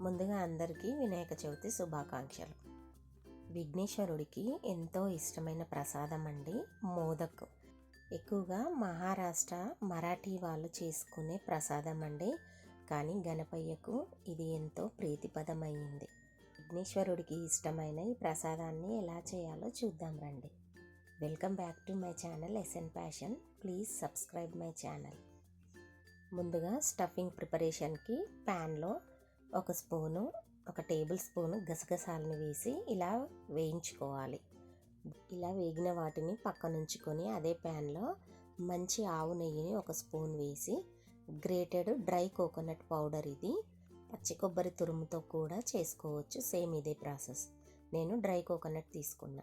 ముందుగా అందరికీ వినాయక చవితి శుభాకాంక్షలు. విఘ్నేశ్వరుడికి ఎంతో ఇష్టమైన ప్రసాదం అండి మోదక్. ఎక్కువగా మహారాష్ట్ర మరాఠీ వాళ్ళు చేసుకునే ప్రసాదం అండి. కానీ గణపయ్యకు ఇది ఎంతో ప్రీతిపదమైంది. విఘ్నేశ్వరుడికి ఇష్టమైన ఈ ప్రసాదాన్ని ఎలా చేయాలో చూద్దాం రండి. Welcome back to my channel SN passion please subscribe my channel. ముందుగా స్టఫింగ్ ప్రిపరేషన్కి ప్యాన్లో ఒక స్పూను ఒక టేబుల్ స్పూను గసగసాలను వేసి ఇలా వేయించుకోవాలి. ఇలా వేగిన వాటిని పక్కనుంచుకొని అదే ప్యాన్లో మంచి ఆవు నెయ్యిని ఒక స్పూన్ వేసి గ్రేటెడ్ డ్రై కోకోనట్ పౌడర్ ఇది పచ్చి కొబ్బరి తురుముతో కూడా చేసుకోవచ్చు సేమ్ ఇదే ప్రాసెస్. నేను డ్రై కోకోనట్ తీసుకున్నా.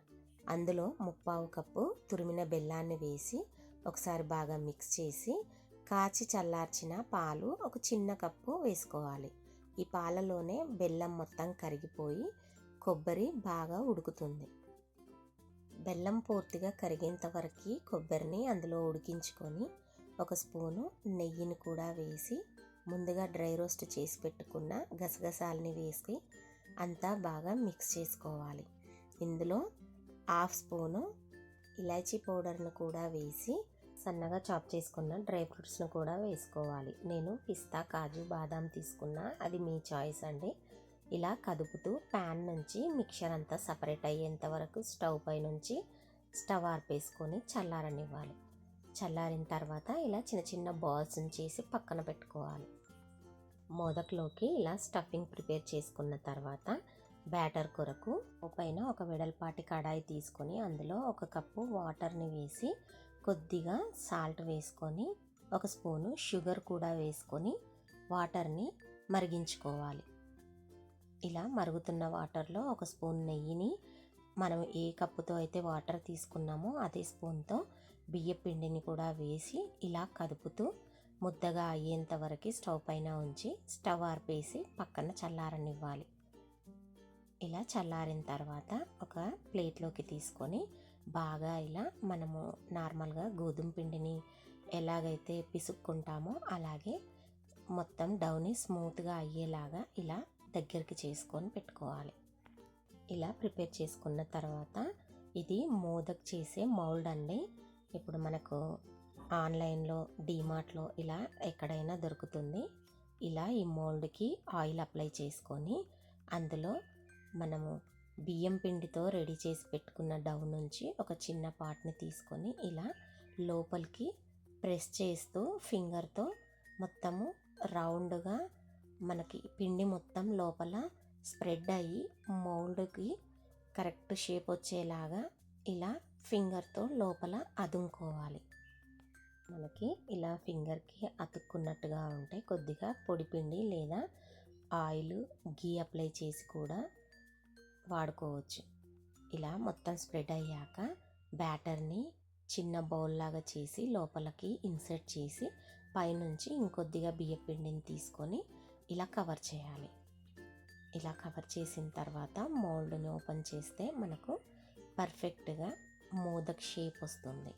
అందులో ముప్పావు కప్పు తురిమిన బెల్లాన్ని వేసి ఒకసారి బాగా మిక్స్ చేసి కాచి చల్లార్చిన పాలు ఒక చిన్న కప్పు వేసుకోవాలి. ఈ పాలలోనే బెల్లం మొత్తం కరిగిపోయి కొబ్బరి బాగా ఉడుకుతుంది. బెల్లం పూర్తిగా కరిగేంత వరకు కొబ్బరిని అందులో ఉడికించుకొని ఒక స్పూను నెయ్యిని కూడా వేసి ముందుగా డ్రై రోస్ట్ చేసి పెట్టుకున్న గసగసాలని వేసి అంతా బాగా మిక్స్ చేసుకోవాలి. ఇందులో హాఫ్ స్పూను ఇలాచీ పౌడర్ను కూడా వేసి సన్నగా చాప్ చేసుకున్న డ్రై ఫ్రూట్స్ను కూడా వేసుకోవాలి. నేను పిస్తా కాజు బాదాం తీసుకున్నా అది మీ చాయిస్ అండి. ఇలా కదుపుతూ ప్యాన్ నుంచి మిక్చర్ అంతా సపరేట్ అయ్యేంత వరకు స్టవ్ పై నుంచి స్టవ్ ఆర్పేసుకొని చల్లారనివ్వాలి. చల్లారిన తర్వాత ఇలా చిన్న చిన్న బాల్స్ చేసి పక్కన పెట్టుకోవాలి. మోదక్లోకి ఇలా స్టఫింగ్ ప్రిపేర్ చేసుకున్న తర్వాత బ్యాటర్ కొరకు పైన ఒక వెడల్పాటి కడాయి తీసుకొని అందులో ఒక కప్పు వాటర్ని వేసి కొద్దిగా సాల్ట్ వేసుకొని ఒక స్పూను షుగర్ కూడా వేసుకొని వాటర్ని మరిగించుకోవాలి. ఇలా మరుగుతున్న వాటర్లో ఒక స్పూన్ నెయ్యిని మనం ఏ కప్పుతో అయితే వాటర్ తీసుకున్నామో అదే స్పూన్తో బియ్య పిండిని కూడా వేసి ఇలా కదుపుతూ ముద్దగా అయ్యేంత వరకు స్టవ్ పైన ఉంచి స్టవ్ ఆర్పేసి పక్కన చల్లారనివ్వాలి. ఇలా చల్లారిన తర్వాత ఒక ప్లేట్లోకి తీసుకొని బాగా ఇలా మనము నార్మల్గా గోధుమ పిండిని ఎలాగైతే పిసుక్కుంటామో అలాగే మొత్తం డౌని స్మూత్గా అయ్యేలాగా ఇలా దగ్గరికి చేసుకొని పెట్టుకోవాలి. ఇలా ప్రిపేర్ చేసుకున్న తర్వాత ఇది మోదక్ చేసే మౌల్డ్ అండి. ఇప్పుడు మనకు ఆన్లైన్లో డీమార్ట్లో ఇలా ఎక్కడైనా దొరుకుతుంది. ఇలా ఈ మోల్డ్కి ఆయిల్ అప్లై చేసుకొని అందులో మనము బియ్యం పిండితో రెడీ చేసి పెట్టుకున్న డవ్ నుంచి ఒక చిన్న పార్ట్ని తీసుకొని ఇలా లోపలికి ప్రెస్ చేస్తూ ఫింగర్తో మొత్తము రౌండ్గా మనకి పిండి మొత్తం లోపల స్ప్రెడ్ అయ్యి మౌల్డ్కి కరెక్ట్ షేప్ వచ్చేలాగా ఇలా ఫింగర్తో లోపల అదుముకోవాలి. మనకి ఇలా ఫింగర్కి అతుక్కున్నట్టుగా ఉంటే కొద్దిగా పొడి పిండి లేదా ఆయిల్ గీ అప్లై చేసి కూడా వాడుకోవచ్చు. ఇలా మొత్తం స్ప్రెడ్ అయ్యాక బ్యాటర్ని చిన్న బౌల్ లాగా చేసి లోపలికి ఇన్సర్ట్ చేసి పైనుంచి ఇంకొద్దిగా బియ్య పిండిని తీసుకొని ఇలా కవర్ చేయాలి. ఇలా కవర్ చేసిన తర్వాత మోల్డ్ని ఓపెన్ చేస్తే మనకు పర్ఫెక్ట్గా మోదక్ షేప్ వస్తుంది.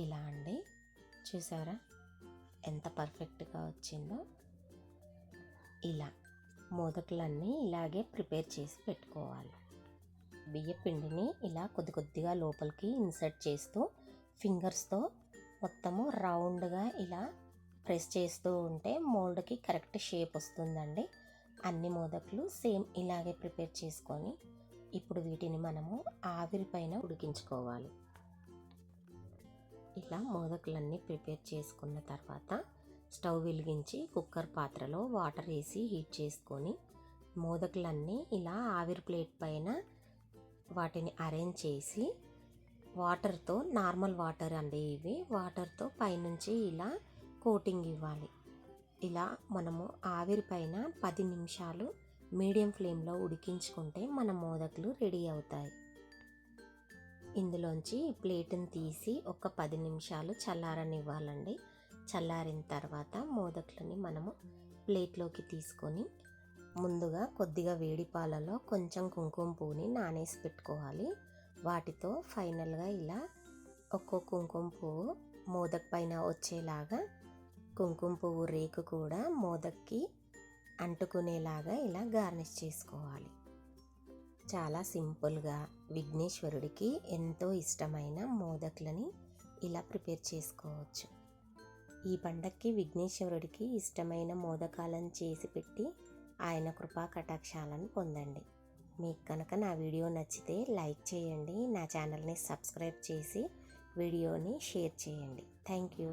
ఇలా అండి. చూసారా? ఎంత పర్ఫెక్ట్గా వచ్చిందో. ఇలా. మోదకులన్నీ ఇలాగే ప్రిపేర్ చేసి పెట్టుకోవాలి. బియ్య పిండిని ఇలా కొద్ది కొద్దిగా లోపలికి ఇన్సర్ట్ చేస్తూ ఫింగర్స్తో మొత్తము రౌండ్గా ఇలా ప్రెస్ చేస్తూ ఉంటే మోల్డ్కి కరెక్ట్ షేప్ వస్తుందండి. అన్ని మోదకులు సేమ్ ఇలాగే ప్రిపేర్ చేసుకొని ఇప్పుడు వీటిని మనము ఆవిరి పైన ఉడికించుకోవాలి. ఇలా మోదకులన్నీ ప్రిపేర్ చేసుకున్న తర్వాత స్టవ్ వెలిగించి కుక్కర్ పాత్రలో వాటర్ వేసి హీట్ చేసుకొని మోదకులన్నీ ఇలా ఆవిరి ప్లేట్ పైన వాటిని అరేంజ్ చేసి వాటర్తో నార్మల్ వాటర్ అండి ఇవి. వాటర్తో పైనుంచి ఇలా కోటింగ్ ఇవ్వాలి. ఇలా మనము ఆవిరి పైన పది నిమిషాలు మీడియం ఫ్లేమ్లో ఉడికించుకుంటే మన మోదకులు రెడీ అవుతాయి. ఇందులోంచి ప్లేట్ని తీసి ఒక పది నిమిషాలు చల్లారనివ్వాలండి. చల్లారిన తర్వాత మోదకులని మనము ప్లేట్లోకి తీసుకొని ముందుగా కొద్దిగా వేడి పాలలో కొంచెం కుంకుమ పువ్వుని నానేసి పెట్టుకోవాలి. వాటితో ఫైనల్గా ఇలా ఒక్కో కుంకుమ పువ్వు మోదక్ పైన వచ్చేలాగా కుంకుమ పువ్వు రేకు కూడా మోదక్కి అంటుకునేలాగా ఇలా గార్నిష్ చేసుకోవాలి. చాలా సింపుల్గా విఘ్నేశ్వరుడికి ఎంతో ఇష్టమైన మోదకులని ఇలా ప్రిపేర్ చేసుకోవచ్చు. ఈ పండక్కి విఘ్నేశ్వరుడికి ఇష్టమైన మోదకాలను చేసి పెట్టి ఆయన కృపా కటాక్షాలను పొందండి. మీకు కనుక నా వీడియో నచ్చితే లైక్ చేయండి నా ఛానల్ని సబ్స్క్రైబ్ చేసి వీడియోని షేర్ చేయండి. Thank you.